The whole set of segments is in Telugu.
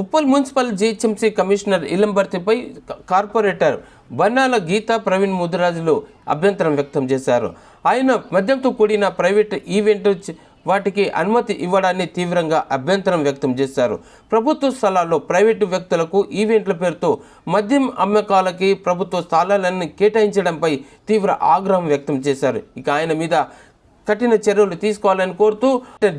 ఉప్పల్ మున్సిపల్ జీహెచ్ఎంసీ కమిషనర్ ఇలంబర్తిపై కార్పొరేటర్ బన్నాల గీతా ప్రవీణ్ ముదిరాజులు అభ్యంతరం వ్యక్తం చేశారు. ఆయన మద్యంతో కూడిన ప్రైవేట్ ఈవెంట్ వాటికి అనుమతి ఇవ్వడాన్ని తీవ్రంగా అభ్యంతరం వ్యక్తం చేశారు. ప్రభుత్వ స్థలాల్లో ప్రైవేటు వ్యక్తులకు ఈవెంట్ల పేరుతో మద్యం అమ్మకాలకి ప్రభుత్వ స్థలాలను కేటాయించడంపై తీవ్ర ఆగ్రహం వ్యక్తం చేశారు. ఇక ఆయన మీద కఠిన చర్యలు తీసుకోవాలని కోరుతూ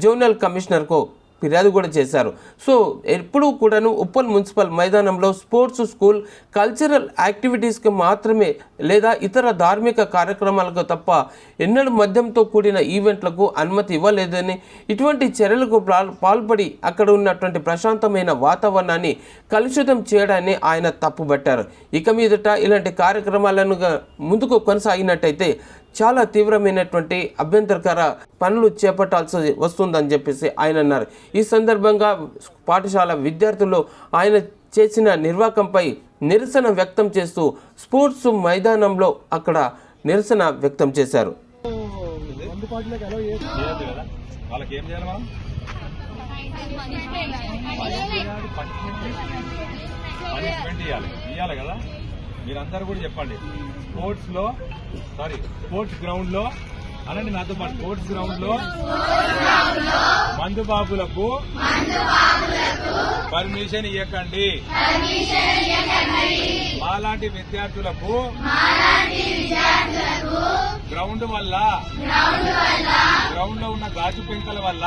జోనల్ కమిషనర్కు ఫిర్యాదు కూడా చేశారు. సో ఎప్పుడూ కూడాను ఉప్పల్ మున్సిపల్ మైదానంలో స్పోర్ట్స్ స్కూల్ కల్చరల్ యాక్టివిటీస్కి మాత్రమే లేదా ఇతర ధార్మిక కార్యక్రమాలకు తప్ప ఎన్నడూ మద్యంతో కూడిన ఈవెంట్లకు అనుమతి ఇవ్వలేదని ఇటువంటి చర్యలకు పాల్- పాల్పడి అక్కడ ఉన్నటువంటి ప్రశాంతమైన వాతావరణాన్ని కలుషితం చేయడాన్ని ఆయన తప్పుబట్టారు. ఇక మీదట ఇలాంటి కార్యక్రమాలను ముందుకు కొనసాగినట్టయితే చాలా తీవ్రమైనటువంటి అభ్యంతరకర పనులు చేపట్టాల్సి వస్తుందని చెప్పేసి ఆయన అన్నారు. ఈ సందర్భంగా పాఠశాల విద్యార్థులు ఆయన చేసిన నిర్వాకంపై నిరసన వ్యక్తం చేస్తూ స్పోర్ట్స్ మైదానంలో అక్కడ నిరసన వ్యక్తం చేశారు. పనిష్మెంట్ ఇవ్వాలి ఇవ్వాలి కదా? మీరందరూ కూడా చెప్పండి. స్పోర్ట్స్లో సారీ స్పోర్ట్స్ గ్రౌండ్లో అనండి నాతో పాటు స్పోర్ట్స్ గ్రౌండ్లో మందుబాబులకు పర్మిషన్ ఇవ్వకండి మాలాంటి విద్యార్థులకు గ్రౌండ్ వల్ల గ్రౌండ్లో ఉన్న గాజు పెంకల వల్ల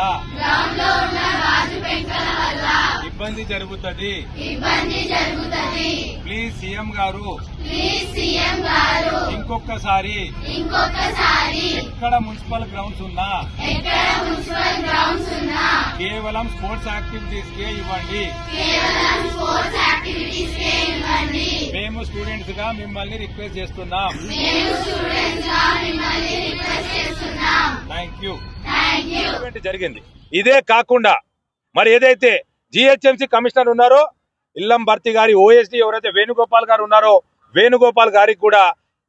ఇబ్బంది జరుగుతుంది. ప్లీజ్ సీఎం గారు ఇంకొకసారి ఎక్కడ మున్సిపల్ గ్రౌండ్స్ ఉన్నా కేవలం స్పోర్ట్స్ యాక్టివిటీస్ కే ఇవ్వండి. మేము స్టూడెంట్స్గా మిమ్మల్ని రిక్వెస్ట్ చేస్తున్నాం. థ్యాంక్ యూ జరిగింది. ఇదే కాకుండా మరి ఏదైతే జిహెచ్ఎంసీ కమిషనర్ ఉన్నారో ఇల్లం భర్తీ గారి ఓఎస్డి ఎవరైతే వేణుగోపాల్ గారు ఉన్నారో వేణుగోపాల్ గారికి కూడా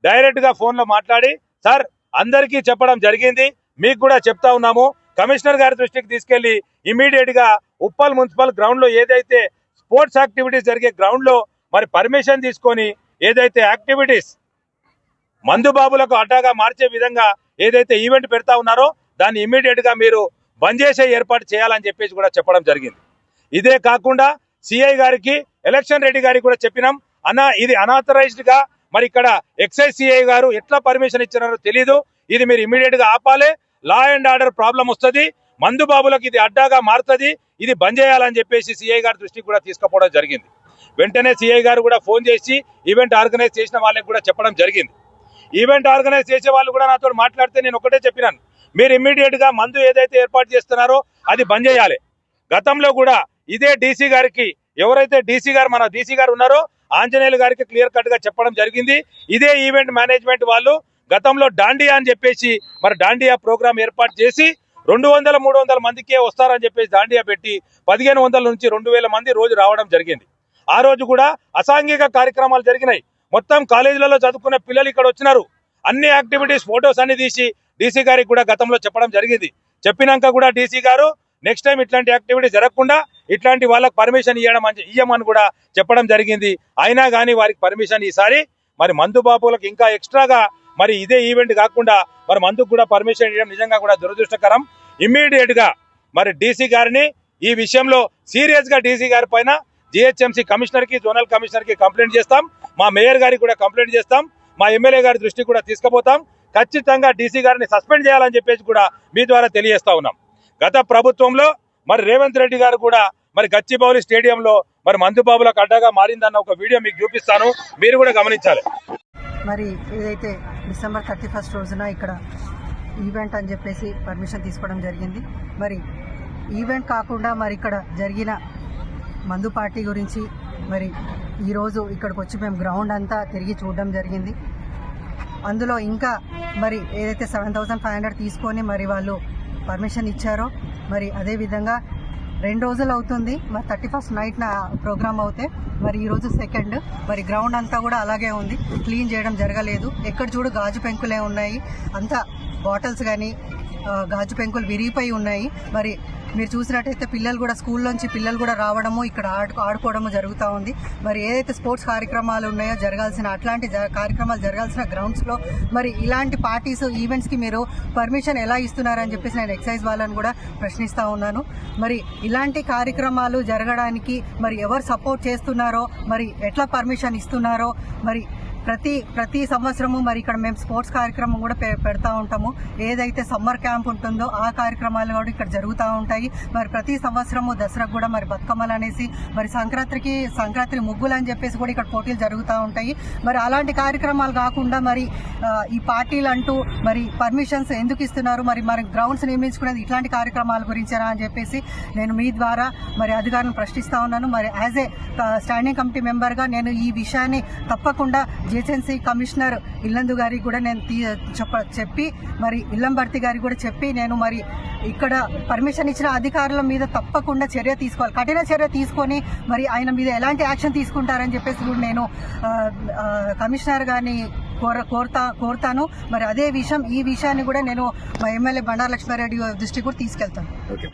డైరెక్ట్గా ఫోన్లో మాట్లాడి సార్ అందరికీ చెప్పడం జరిగింది. మీకు కూడా చెప్తా ఉన్నాము. కమిషనర్ గారి దృష్టికి తీసుకెళ్ళి ఇమీడియట్గా ఉప్పల్ మున్సిపల్ గ్రౌండ్లో ఏదైతే స్పోర్ట్స్ యాక్టివిటీస్ జరిగే గ్రౌండ్లో మరి పర్మిషన్ తీసుకొని ఏదైతే యాక్టివిటీస్ మందు బాబులకు అడ్డాగా మార్చే విధంగా ఏదైతే ఈవెంట్ పెడతా ఉన్నారో దాన్ని ఇమీడియట్గా మీరు బంద్ చేసే ఏర్పాటు చేయాలని చెప్పేసి కూడా చెప్పడం జరిగింది. ఇదే కాకుండా సిఐ గారికి ఎలక్షన్ రెడ్డి గారికి కూడా చెప్పినాం. అనా ఇది అనాథరైజ్డ్గా మరి ఇక్కడ ఎక్సైజ్ సిఐ గారు ఎట్లా పర్మిషన్ ఇచ్చినారో తెలీదు. ఇది మీరు ఇమీడియట్గా ఆపాలి. లా అండ్ ఆర్డర్ ప్రాబ్లం వస్తుంది. మందు బాబులకు ఇది అడ్డాగా మారుతుంది ఇది బంద్ చేయాలని చెప్పేసి సిఐ గారి దృష్టికి కూడా తీసుకుపోవడం జరిగింది. వెంటనే సిఐ గారు కూడా ఫోన్ చేసి ఈవెంట్ ఆర్గనైజ్ చేసిన వాళ్ళకి కూడా చెప్పడం జరిగింది. ఈవెంట్ ఆర్గనైజ్ చేసే వాళ్ళు కూడా నాతో మాట్లాడితే నేను ఒకటే చెప్పినాను. మీరు ఇమ్మీడియట్గా మందు ఏదైతే ఏర్పాటు చేస్తున్నారో అది బంద్ చేయాలి. గతంలో కూడా ఇదే డీసీ గారికి ఎవరైతే డీసీ గారు మన డీసీ గారు ఉన్నారో ఆంజనేయులు గారికి క్లియర్ కట్గా చెప్పడం జరిగింది. ఇదే ఈవెంట్ మేనేజ్మెంట్ వాళ్ళు గతంలో డాండియా అని చెప్పేసి మరి డాండియా ప్రోగ్రామ్ ఏర్పాటు చేసి రెండు వందల మూడు వందల మందికే వస్తారని చెప్పేసి దాండియా పెట్టి పదిహేను వందల నుంచి రెండు వేల మంది రోజు రావడం జరిగింది. ఆ రోజు కూడా అసాంఘిక కార్యక్రమాలు జరిగినాయి. మొత్తం కాలేజీలలో చదువుకున్న పిల్లలు ఇక్కడ వచ్చినారు. అన్ని యాక్టివిటీస్ ఫొటోస్ అన్ని తీసి డీసీ గారికి కూడా గతంలో చెప్పడం జరిగింది. చెప్పినాక కూడా డీసీ గారు నెక్స్ట్ టైం ఇట్లాంటి యాక్టివిటీస్ జరగకుండా ఇట్లాంటి వాళ్ళకి పర్మిషన్ ఇవ్వడం అని ఇయ్యమని కూడా చెప్పడం జరిగింది. అయినా కానీ వారికి పర్మిషన్ ఈసారి మరి మందు బాబులకు ఇంకా ఎక్స్ట్రాగా మరి ఇదే ఈవెంట్ కాకుండా మరి మందుకు కూడా పర్మిషన్ ఇవ్వడం నిజంగా కూడా దురదృష్టకరం. ఇమ్మీడియట్గా మరి డీసీ గారిని ఈ విషయంలో సీరియస్గా డీసీ గారి పైన జిహెచ్ఎంసీ కమిషనర్కి జోనల్ కమిషనర్కి కంప్లైంట్ చేస్తాం. మా మేయర్ గారికి కూడా కంప్లైంట్ చేస్తాం. మా ఎమ్మెల్యే గారి దృష్టికి కూడా తీసుకుపోతాం. ఖచ్చితంగా డీసీ గారిని సస్పెండ్ చేయాలని చెప్పేసి కూడా మీ ద్వారా తెలియజేస్తా ఉన్నాం. గత ప్రభుత్వంలో మరి రేవంత్ రెడ్డి గారు కూడా మరి గచ్చిబౌలి స్టేడియంలో మరి మందుబాబులకు అడ్డగా మారిందన్న ఒక వీడియో మీకు చూపిస్తాను. మీరు కూడా గమనించాలి. మరి ఏదైతే డిసెంబర్ థర్టీ ఫస్ట్ రోజున ఇక్కడ ఈవెంట్ అని చెప్పేసి పర్మిషన్ తీసుకోవడం జరిగింది. మరి ఈవెంట్ కాకుండా మరి ఇక్కడ జరిగిన మందు పార్టీ గురించి మరి ఈరోజు ఇక్కడికి వచ్చి మేము గ్రౌండ్ అంతా తిరిగి చూడడం జరిగింది. అందులో ఇంకా మరి ఏదైతే సెవెన్ థౌసండ్ ఫైవ్ హండ్రెడ్ తీసుకొని మరి వాళ్ళు పర్మిషన్ ఇచ్చారో మరి అదే విధంగా రెండు రోజులు అవుతుంది. మరి థర్టీ ఫస్ట్ నైట్ నా ప్రోగ్రామ్ అవుతే మరి ఈరోజు సెకండ్. మరి గ్రౌండ్ అంతా కూడా అలాగే ఉంది. క్లీన్ చేయడం జరగలేదు. ఎక్కడ చూడు గాజు పెంకులే ఉన్నాయి. అంతా బాటిల్స్ కానీ గాజు పెంకులు విరిగిపోయి ఉన్నాయి. మరి మీరు చూసినట్టయితే పిల్లలు కూడా స్కూల్ నుంచి పిల్లలు కూడా రావడము ఇక్కడ ఆడు ఆడుకోవడము జరుగుతూ ఉంది. మరి ఏదైతే స్పోర్ట్స్ కార్యక్రమాలు ఉన్నాయో జరగాల్సిన అట్లాంటి కార్యక్రమాలు జరగాల్సిన గ్రౌండ్స్లో మరి ఇలాంటి పార్టీస్ ఈవెంట్స్కి మీరు పర్మిషన్ ఎలా ఇస్తున్నారని చెప్పేసి నేను ఎక్సైజ్ వాళ్ళని కూడా ప్రశ్నిస్తూ ఉన్నాను. మరి ఇలాంటి కార్యక్రమాలు జరగడానికి మరి ఎవరు సపోర్ట్ చేస్తున్నారో మరి ఎట్లా పర్మిషన్ ఇస్తున్నారో మరి ప్రతి ప్రతి సంవత్సరము మరి ఇక్కడ మేము స్పోర్ట్స్ కార్యక్రమం కూడా పెడతా ఉంటాము. ఏదైతే సమ్మర్ క్యాంప్ ఉంటుందో ఆ కార్యక్రమాలు కూడా ఇక్కడ జరుగుతూ ఉంటాయి. మరి ప్రతి సంవత్సరము దసరాకు కూడా మరి బతుకమ్మలు అనేసి మరి సంక్రాంతికి సంక్రాంతి ముగ్గులు అని చెప్పేసి కూడా ఇక్కడ పోటీలు జరుగుతూ ఉంటాయి. మరి అలాంటి కార్యక్రమాలు కాకుండా మరి ఈ పార్టీలు అంటూ మరి పర్మిషన్స్ ఎందుకు ఇస్తున్నారు? మరి మరి గ్రౌండ్స్ నియమించుకునేది ఇట్లాంటి కార్యక్రమాల గురించేనా అని చెప్పేసి నేను మీ ద్వారా మరి అధికారులను ప్రశ్నిస్తా ఉన్నాను. మరి యాజ్ ఏ స్టాండింగ్ కమిటీ మెంబర్గా నేను ఈ విషయాన్ని తప్పకుండా జిహెచ్ఎంసీ కమిషనర్ ఇల్లందు గారికి కూడా నేను తీ చెప్ప చెప్పి మరి ఇల్లంబర్తి గారికి కూడా చెప్పి నేను మరి ఇక్కడ పర్మిషన్ ఇచ్చిన అధికారుల మీద తప్పకుండా చర్య తీసుకోవాలి. కఠిన చర్య తీసుకొని మరి ఆయన మీద ఎలాంటి యాక్షన్ తీసుకుంటారని చెప్పేసి కూడా నేను కమిషనర్ గారిని కోర కోరుతా కోరుతాను. మరి అదే విషయం ఈ విషయాన్ని కూడా నేను మా ఎమ్మెల్యే బండారు లక్ష్మారెడ్డి దృష్టికి కూడా తీసుకెళ్తాను.